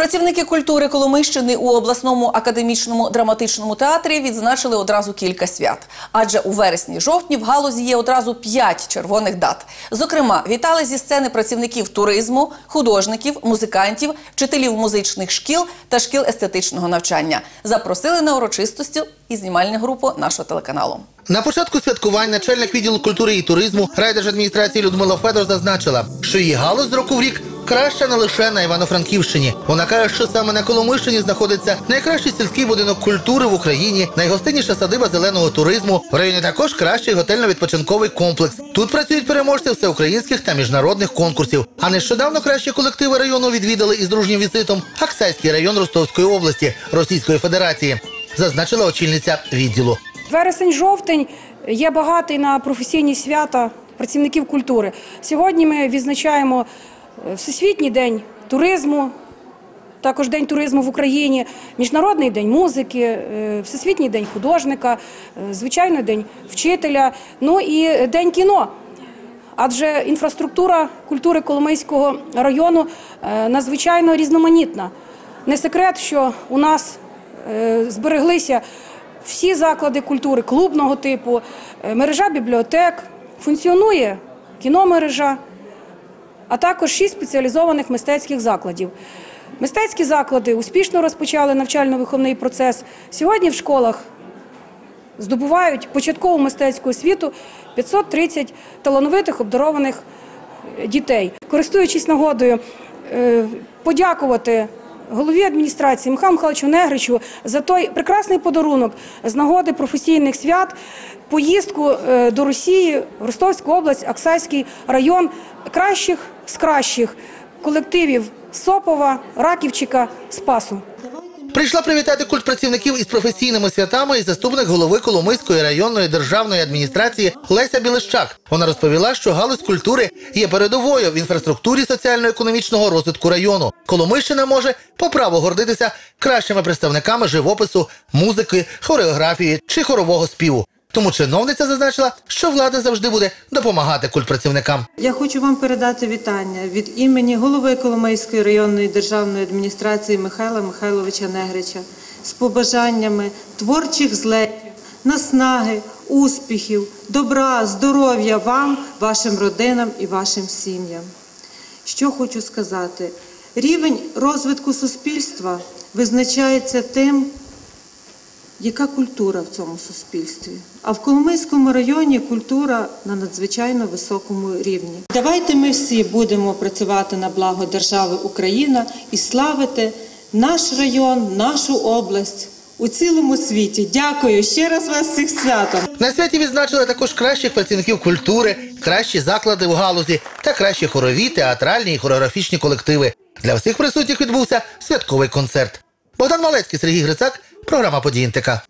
Працівники культури Коломийщини у обласному академічному драматичному театрі відзначили одразу кілька свят. Адже у вересні-жовтні в галузі є одразу п'ять червоних дат. Зокрема, вітали зі сцени працівників туризму, художників, музикантів, вчителів музичних шкіл та шкіл естетичного навчання. Запросили на урочистості і знімальну групу нашого телеканалу. На початку святкувань начальник відділу культури і туризму райдержадміністрації Людмила Федор зазначила, що її галузь з року в рік краща не лише на Івано-Франківщині. Вона каже, що саме на Коломийщині знаходиться найкращий сільський будинок культури в Україні, найгостинніша садиба зеленого туризму. В районі також кращий готельно-відпочинковий комплекс. Тут працюють переможці всеукраїнських та міжнародних конкурсів. А нещодавно кращі колективи району відвідали із дружнім візитом Аксайський район Ростовської області Російської Федерації, зазначила очільниця відділу. Вересень-жовтень є багатий на професійні свята працівників культури. Сьогодні ми відзначаємо Всесвітній день туризму, також День туризму в Україні, Міжнародний день музики, е, Всесвітній день художника, е, звичайно, день вчителя, ну і День кіно. Адже інфраструктура культури Коломийського району е, надзвичайно різноманітна. Не секрет, що у нас збереглися всі заклади культури клубного типу, мережа бібліотек, функціонує кіномережа, а також шість спеціалізованих мистецьких закладів. Мистецькі заклади успішно розпочали навчально-виховний процес. Сьогодні в школах здобувають початкову мистецьку освіту 530 талановитих обдарованих дітей. Користуючись нагодою, е, подякувати голові адміністрації Михайлу Михайловичу Негричу за той прекрасний подарунок з нагоди професійних свят, поїздку е, до Росії, в Ростовську область, Аксайський район кращих з кращих колективів Сопова, Раківчика, Спасу. Прийшла привітати культ працівників із професійними святами і заступник голови Коломийської районної державної адміністрації Леся Білищак. Вона розповіла, що галузь культури є передовою в інфраструктурі соціально-економічного розвитку району. Коломийщина може по праву гордитися кращими представниками живопису, музики, хореографії чи хорового співу. Тому чиновниця зазначила, що влада завжди буде допомагати культпрацівникам. Я хочу вам передати вітання від імені голови Коломийської районної державної адміністрації Михайла Михайловича Негрича з побажаннями творчих злетів, наснаги, успіхів, добра, здоров'я вам, вашим родинам і вашим сім'ям. Що хочу сказати? Рівень розвитку суспільства визначається тим, яка культура в цьому суспільстві? А в Коломийському районі культура на надзвичайно високому рівні. Давайте ми всі будемо працювати на благо держави Україна і славити наш район, нашу область у цілому світі. Дякую ще раз вас всіх святом. На святі відзначили також кращих працівників культури, кращі заклади в галузі та кращі хорові, театральні і хореографічні колективи. Для всіх присутніх відбувся святковий концерт. Богдан Малецький, Сергій Грицак, програма «Події НТК».